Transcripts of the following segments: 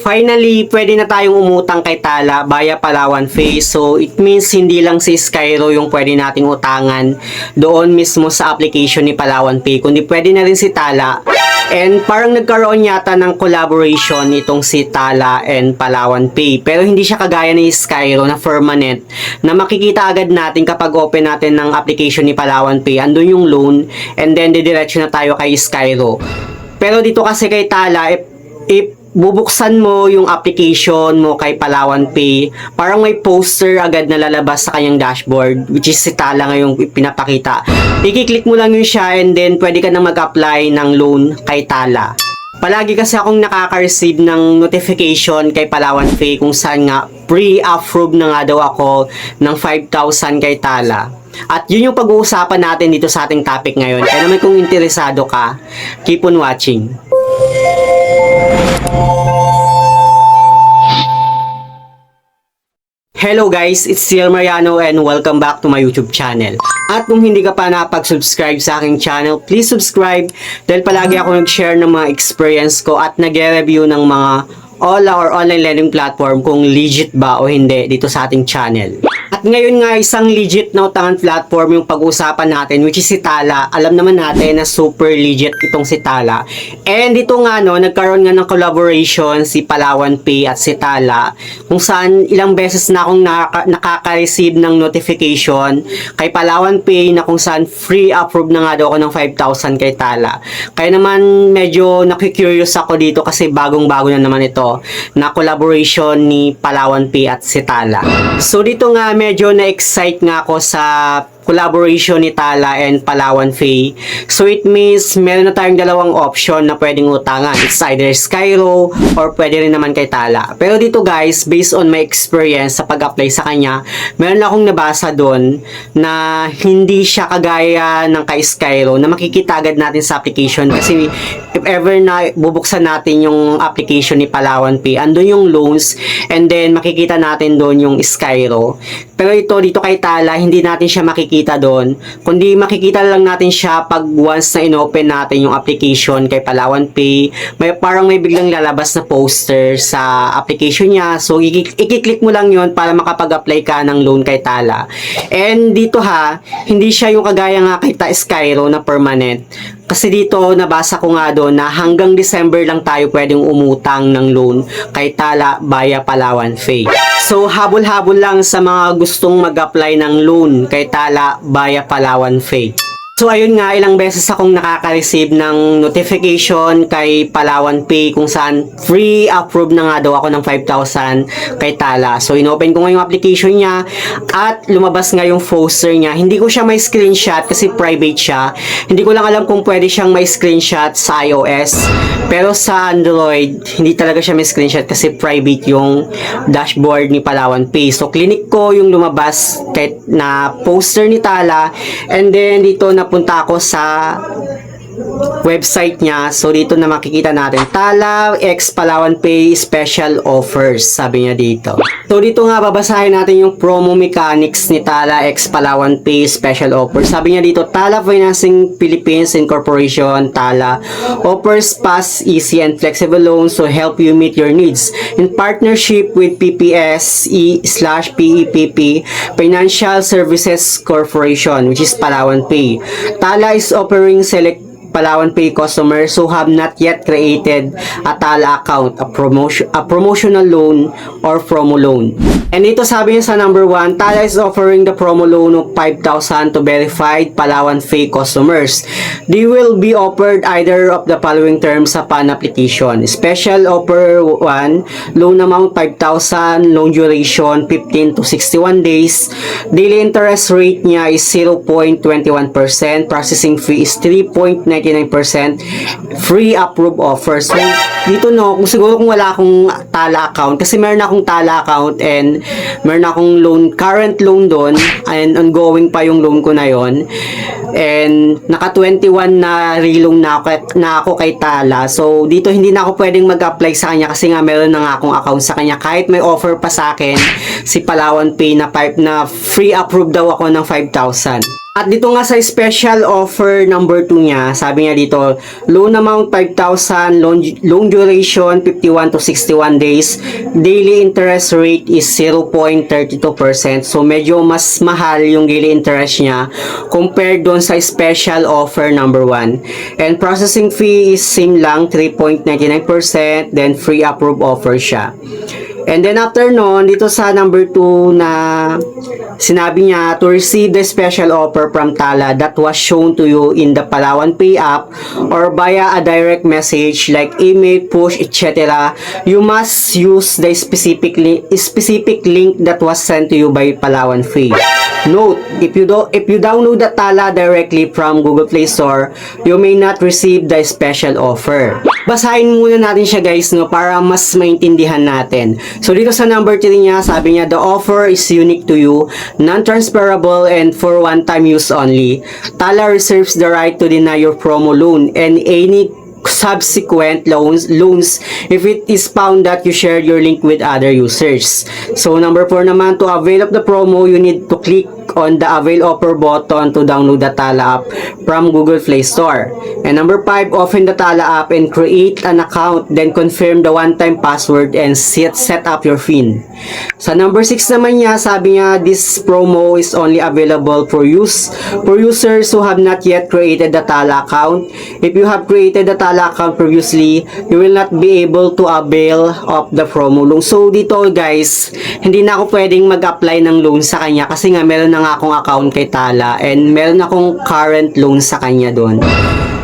Finally, pwede na tayong umutang kay Tala via Palawan Pay. So, it means hindi lang si Skyro yung pwede nating utangan doon mismo sa application ni Palawan Pay, kundi pwede na rin si Tala. And parang nagkaroon yata ng collaboration itong si Tala and Palawan Pay. Pero hindi siya kagaya ni Skyro na permanent na makikita agad natin kapag open natin ng application ni Palawan Pay. Andun yung loan and then didiretso na tayo kay Skyro. Pero dito kasi kay Tala, if, if bubuksan mo yung application mo kay Palawan Pay, parang may poster agad na lalabas sa kanyang dashboard, which is si Tala ngayong pinapakita. I-click mo lang yun siya and then pwede ka na mag-apply ng loan kay Tala. Palagi kasi akong nakaka-receive ng notification kay Palawan Pay kung saan nga pre-approve na nga daw ako ng 5,000 kay Tala. At yun yung pag-uusapan natin dito sa ating topic ngayon. Kaya naman kung interesado ka, keep on watching. Hello guys, it's Ciel Mariano and welcome back to my YouTube channel. At kung hindi ka pa napag-subscribe sa aking channel, please subscribe dahil palagi ako nag-share ng mga experience ko at nag-review ng mga OLA or online lending platform kung legit ba o hindi dito sa ating channel. At ngayon nga isang legit na utangan platform yung pag-usapan natin which is si Tala. Alam naman natin na super legit itong si Tala. And dito nga no, nagkaroon nga ng collaboration si Palawan Pay at si Tala kung saan ilang beses na akong nakaka- nakaka-receive ng notification kay Palawan Pay na kung saan free approve na nga daw ako ng 5,000 kay Tala. Kaya naman medyo nakikurious ako dito kasi bagong-bago na naman ito na collaboration ni Palawan Pay at si Tala. So dito nga medyo na-excite nga ako sa collaboration ni Tala and Palawan Pay. So it means meron na tayong dalawang option na pwedeng utangan. It's either Skyro or pwede rin naman kay Tala. Pero dito guys, based on my experience sa pag-apply sa kanya, meron akong nabasa doon na hindi siya kagaya ng kay Skyro na makikita agad natin sa application kasi if ever na bubuksan natin yung application ni Palawan Pay, andun yung loans and then makikita natin doon yung Skyro. Pero ito dito kay Tala, hindi natin siya makikita doon. Kundi makikita lang natin siya pag once na inopen natin yung application kay Palawan Pay. May parang may biglang lalabas na poster sa application niya. So i-click mo lang yon para makapag-apply ka ng loan kay Tala. And dito ha, hindi siya yung kagaya nga kay Skyro na permanent. Kasi dito, nabasa ko nga doon na hanggang December lang tayo pwedeng umutang ng loan kay Tala via Palawan Pay. So, habol-habol lang sa mga gustong mag-apply ng loan kay Tala via Palawan Pay. So ayun nga, ilang beses akong nakaka-receive ng notification kay Palawan Pay kung saan free approve na nga daw ako ng 5,000 kay Tala. So inopen ko nga yung application niya at lumabas nga yung poster niya. Hindi ko siya may screenshot kasi private siya. Hindi ko lang alam kung pwede siyang may screenshot sa iOS. Pero sa Android, hindi talaga siya may screenshot kasi private yung dashboard ni Palawan Pay. So clinic ko yung lumabas kahit na poster ni Tala and then dito napunta ako sa website niya. So, dito na makikita natin. Tala X Palawan Pay Special Offers. Sabi niya dito. So, dito nga babasahin natin yung promo mechanics ni Tala X Palawan Pay Special Offers. Sabi niya dito, Tala Financing Philippines Incorporation, Tala, offers fast, easy, and flexible loans to help you meet your needs. In partnership with PPSE slash PEPP Financial Services Corporation, which is Palawan Pay. Tala is offering select Palawan Pay customers who have not yet created a Tala account, a promotion a promotional loan or promo loan. And ito sabi niya sa number 1, Tala is offering the promo loan of 5,000 to verified Palawan Pay customers. They will be offered either of the following terms upon application. Special offer 1, loan amount 5,000, loan duration 15 to 61 days. Daily interest rate niya is 0.21%, processing fee is 3.99%, free approve offer. So, dito no, kung siguro kung wala akong Tala account, kasi meron akong Tala account and meron akong loan, current loan doon, and ongoing pa yung loan ko na yon And naka 21 na reloan na ako, na ako kay Tala. So dito hindi na ako pwedeng mag-apply sa kanya kasi nga meron na nga akong account sa kanya. Kahit may offer pa sa akin si Palawan Pay na, five, na free approve daw ako ng 5,000. At dito nga sa special offer number 2 niya, sabi niya dito, loan amount 5,000, loan, loan duration 51 to 61 days, daily interest rate is 0.32%. So medyo mas mahal yung daily interest niya compared doon sa special offer number 1. And processing fee is same lang, 3.99%, then free approve offer siya. And then after nun, dito sa number 2 na sinabi niya to receive the special offer from Tala that was shown to you in the Palawan Pay app or via a direct message like email, push, etc. You must use the specific link, specific link that was sent to you by Palawan Pay. Note, if you do if you download the Tala directly from Google Play Store, you may not receive the special offer. Basahin muna natin siya guys no para mas maintindihan natin. So dito sa number 3 niya, sabi niya the offer is unique to you, non-transferable and for one-time use only. Tala reserves the right to deny your promo loan and any subsequent loans loans if it is found that you shared your link with other users. So number 4 naman to avail of the promo you need to click on the avail offer button to download the Tala app from Google Play Store. And number 5 open the Tala app and create an account then confirm the one-time password and set set up your PIN. Sa number 6 naman niya sabi niya this promo is only available for use for users who have not yet created the Tala account. If you have created the Tala account previously, you will not be able to avail of the promo. So dito guys, hindi na ako pwedeng mag-apply ng loan sa kanya kasi nga meron na nga akong account kay Tala and meron akong current loan sa kanya doon.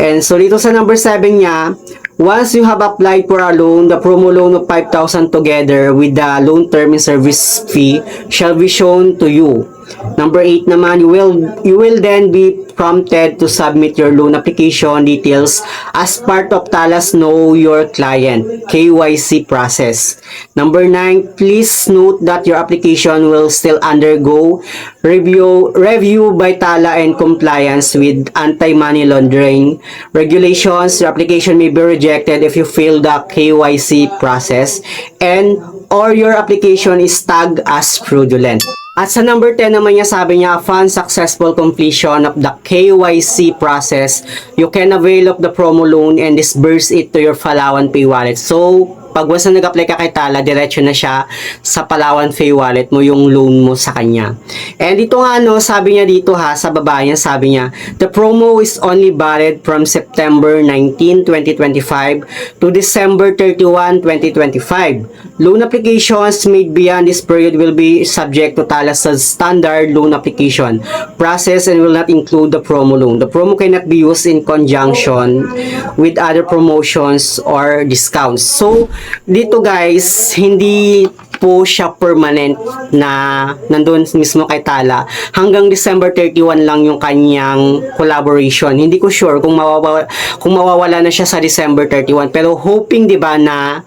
And so dito sa number 7 niya, once you have applied for a loan, the promo loan of 5,000 together with the loan term and service fee shall be shown to you. Number 8 naman, you will you will then be prompted to submit your loan application details as part of Talas Know Your Client KYC process. Number 9, please note that your application will still undergo review review by Tala and compliance with anti-money laundering regulations. Your application may be rejected if you fail the KYC process and or your application is tagged as fraudulent. At sa number 10 naman niya sabi niya, upon successful completion of the KYC process, you can avail of the promo loan and disburse it to your Palawan Pay wallet. So, pag once na nag-apply ka kay Tala, diretso na siya sa Palawan Pay wallet mo yung loan mo sa kanya. And dito nga no, sabi niya dito ha, sa baba niya, sabi niya, the promo is only valid from September 19, 2025 to December 31, 2025. Loan applications made beyond this period will be subject to Tala's standard loan application process and will not include the promo loan. The promo cannot be used in conjunction with other promotions or discounts. So, dito guys, hindi po siya permanent na nandun mismo kay Tala. Hanggang December 31 lang yung kanyang collaboration. Hindi ko sure kung mawawala, kung mawawala na siya sa December 31. Pero hoping 'di ba na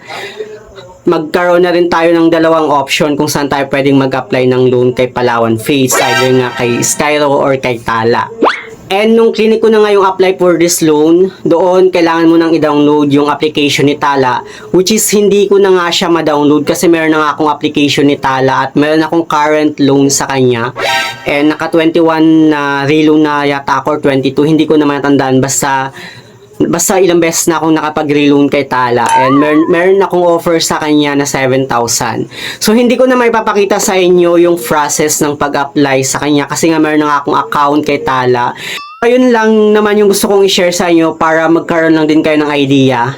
magkaroon na rin tayo ng dalawang option kung saan tayo pwedeng mag-apply ng loan kay Palawan Face, either nga kay Skyro or kay Tala. And nung clinic ko na nga yung apply for this loan, doon kailangan mo nang i-download yung application ni Tala, which is hindi ko na nga siya ma-download kasi meron na nga akong application ni Tala at meron akong current loan sa kanya. And naka 21 na reloan na yata ako or 22, hindi ko na matandaan basta basta ilang beses na akong nakapag-reloan kay Tala and meron, meron akong offer sa kanya na 7,000. So hindi ko na may papakita sa inyo yung process ng pag-apply sa kanya kasi nga meron na akong account kay Tala. Ayun lang naman yung gusto kong i-share sa inyo para magkaroon lang din kayo ng idea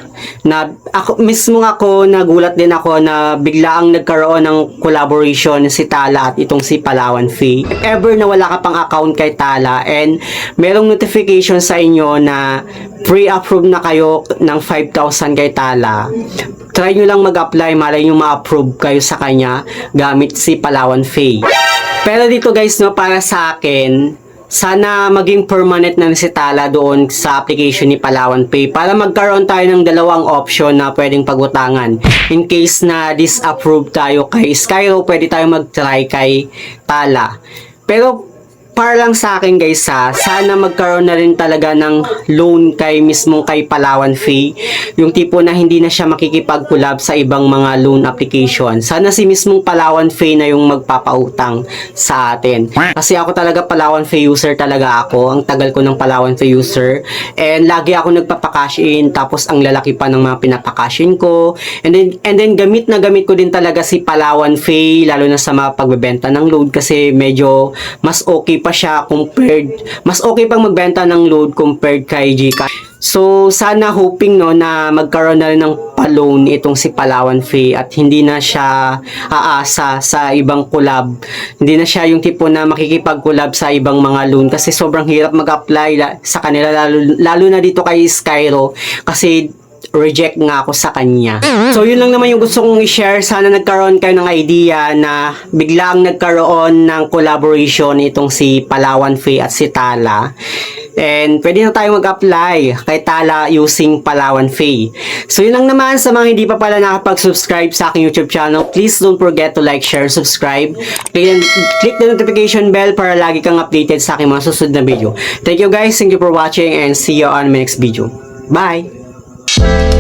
na ako mismo ako nagulat din ako na bigla ang nagkaroon ng collaboration si Tala at itong si Palawan Fee. If ever na wala ka pang account kay Tala and merong notification sa inyo na pre-approve na kayo ng 5,000 kay Tala, try nyo lang mag-apply, malay nyo ma-approve kayo sa kanya gamit si Palawan Fee. Pero dito guys, no, para sa akin, sana maging permanent na si Tala doon sa application ni Palawan Pay para magkaroon tayo ng dalawang option na pwedeng pagutangan. In case na disapprove tayo kay Skyro, pwede tayo mag-try kay Tala. Pero para lang sa akin guys ha, sana magkaroon na rin talaga ng loan kay mismo kay Palawan Fee. Yung tipo na hindi na siya makikipag-collab sa ibang mga loan application. Sana si mismong Palawan Fee na yung magpapautang sa atin. Kasi ako talaga Palawan Fee user talaga ako. Ang tagal ko ng Palawan Fee user. And lagi ako nagpapakash in tapos ang lalaki pa ng mga pinapakash in ko. And then, and then gamit na gamit ko din talaga si Palawan Fee lalo na sa mga pagbebenta ng load kasi medyo mas okay pa siya compared mas okay pang magbenta ng load compared kay Gcash. So sana hoping no na magkaroon na rin ng pa-loan itong si Palawan Fee at hindi na siya aasa sa ibang collab. Hindi na siya yung tipo na makikipag-collab sa ibang mga loan kasi sobrang hirap mag-apply sa kanila lalo, lalo na dito kay Skyro kasi reject nga ako sa kanya. So, yun lang naman yung gusto kong i-share. Sana nagkaroon kayo ng idea na biglang nagkaroon ng collaboration itong si Palawan Faye at si Tala. And pwede na tayo mag-apply kay Tala using Palawan Faye. So, yun lang naman sa mga hindi pa pala nakapag-subscribe sa aking YouTube channel. Please don't forget to like, share, subscribe. Click, click the notification bell para lagi kang updated sa aking mga susunod na video. Thank you guys. Thank you for watching and see you on my next video. Bye!